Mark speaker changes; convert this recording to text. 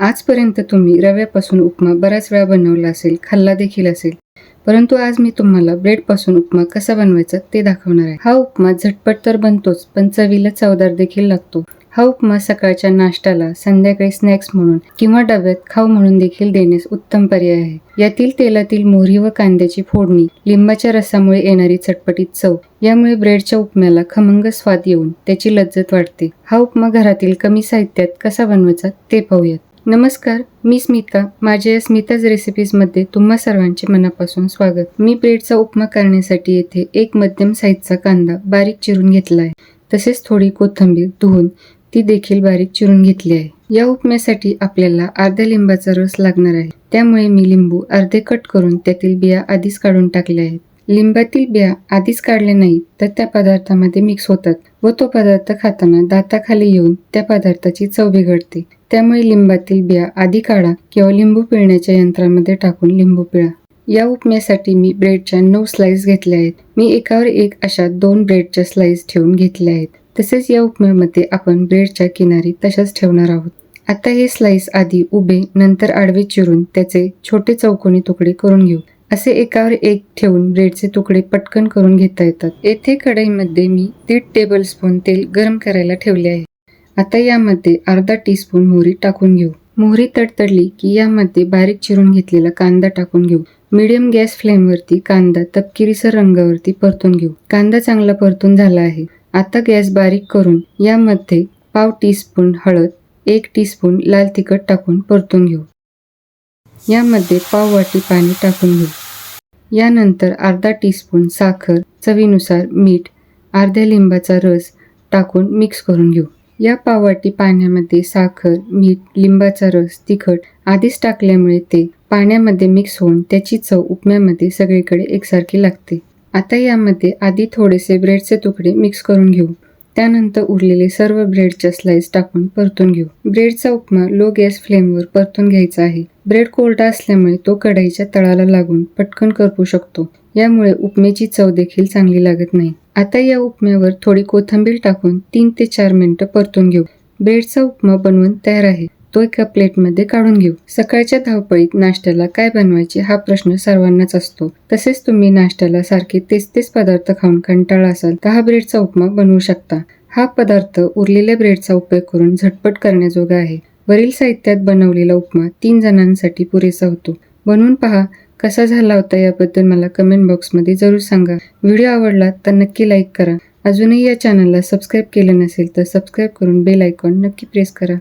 Speaker 1: आजपर्यंत तुम्ही रव्यापासून उपमा बऱ्याच वेळा बनवला असेल खाल्ला देखील असेल परंतु आज मी तुम्हाला ब्रेडपासून उपमा कसा बनवायचा ते दाखवणार आहे. हा उपमा झटपट तर बनतोच पण चवीला चवदार देखील लागतो. हा उपमा सकाळच्या नाश्त्याला संध्याकाळी स्नॅक्स म्हणून किंवा डब्यात खाऊ म्हणून देखील देण्यास उत्तम पर्याय आहे. यातील तेलातील मोहरी व कांद्याची फोडणी लिंबाच्या रसामुळे येणारी चटपटीत चव यामुळे ब्रेडच्या उपम्याला खमंग स्वाद येऊन त्याची लज्जत वाटते हा उपमा घरातील कमी साहित्यात कसा बनवायचा ते पाहूयात. नमस्कार मी स्मिता. माझ्या या स्मिताज रेसिपीजमध्ये तुम्हा सर्वांचे मनापासून स्वागत. मी ब्रेडचा उपमा करण्यासाठी येथे एक मध्यम साईजचा कांदा बारीक चिरून घेतला आहे. तसेच थोडी कोथिंबीर धुवून ती देखील बारीक चिरून घेतली आहे. या उपम्यासाठी आपल्याला अर्ध्या लिंबाचा रस लागणार आहे. त्यामुळे मी लिंबू अर्धे कट करून त्यातील बिया आधीच काढून टाकल्या आहेत. लिंबातील बिया आधीच काढल्या नाहीत तर त्या पदार्थामध्ये मिक्स होतात व तो पदार्थ खाताना दाताखाली येऊन त्या पदार्थाची चव बिघडते. त्यामुळे लिंबातील बिया आधी काढा किंवा लिंबू पिळण्याच्या यंत्रामध्ये टाकून लिंबू पिळा. या उपम्यासाठी मी ब्रेडच्या नऊ स्लाइस घेतल्या आहेत. मी एकावर एक अशा दोन ब्रेडच्या स्लाइस ठेवून घेतल्या आहेत. तसेच या उपम्यामध्ये आपण ब्रेडच्या किनारी तशाच ठेवणार आहोत. आता हे स्लाइस आधी उभे नंतर आडवे चिरून त्याचे छोटे चौकोनी तुकडे करून घेऊ. असे एकावर एक ठेवून ब्रेडचे तुकडे पटकन करून घेता येतात. येथे कढईमध्ये मी दीड टेबल स्पून तेल गरम करायला ठेवले आहे. आता यामध्ये अर्धा टीस्पून मोहरी टाकून घेऊ. मोहरी तडतडली की यामध्ये बारीक चिरून घेतलेला कांदा टाकून घेऊ. मीडियम गॅस फ्लेमवरती कांदा तपकिरीसर रंगावरती परतून घेऊ. कांदा चांगला परतून झाला आहे. आता गॅस बारीक करून यामध्ये पाव टीस्पून हळद एक टीस्पून लाल तिखट टाकून परतून घेऊ. यामध्ये पाव वाटी पाणी टाकून घेऊ यानंतर अर्धा टीस्पून साखर चवीनुसार मीठ अर्ध्या लिंबाचा रस टाकून मिक्स करून घेऊ. या पाववाटी पाण्यामध्ये साखर मीठ लिंबाचा रस तिखट आधीच टाकल्यामुळे ते पाण्यामध्ये मिक्स होऊन त्याची चव उपम्यामध्ये सगळीकडे एकसारखी लागते. आता यामध्ये आधी थोडेसे ब्रेडचे तुकडे मिक्स करून घेऊ. त्यानंतर उरलेले सर्व ब्रेडच्या स्लाइस टाकून परतून घेऊ. ब्रेडचा उपमा लो गॅस फ्लेमवर परतून घ्यायचा आहे. ब्रेड कोरडा असल्यामुळे तो कढईच्या तळाला लागून पटकन करपू शकतो. यामुळे उपमेची चव देखील चांगली लागत नाही. आता या उपम्यावर थोडी कोथिंबीर टाकून तीन ते चार मिनिटं परतून घेऊ. ब्रेडचा उपमा बनवून तयार आहे. तो एका प्लेटमध्ये काढून घेऊ. सकाळच्या धावपळीत नाश्त्याला काय बनवायचे हा प्रश्न सर्वांनाच असतो. तसेच तुम्ही नाश्त्याला सारखे तेच तेच पदार्थ खाऊन कंटाळा असाल तर हा ब्रेडचा उपमा बनवू शकता? हा पदार्थ उरलेल्या ब्रेडचा उपयोग करून झटपट करण्याजोगा आहे. वरील साहित्यात बनवलेला उपमा तीन जणांसाठी पुरेसा होतो. बनवून पहा कसा झाला होता याबद्दल मला कमेंट बॉक्समध्ये जरूर सांगा. व्हिडिओ आवडला तर नक्की लाईक करा. अजूनही या चॅनलला सबस्क्राईब केलं नसेल तर सबस्क्राईब करून बेल आयकॉन नक्की प्रेस करा.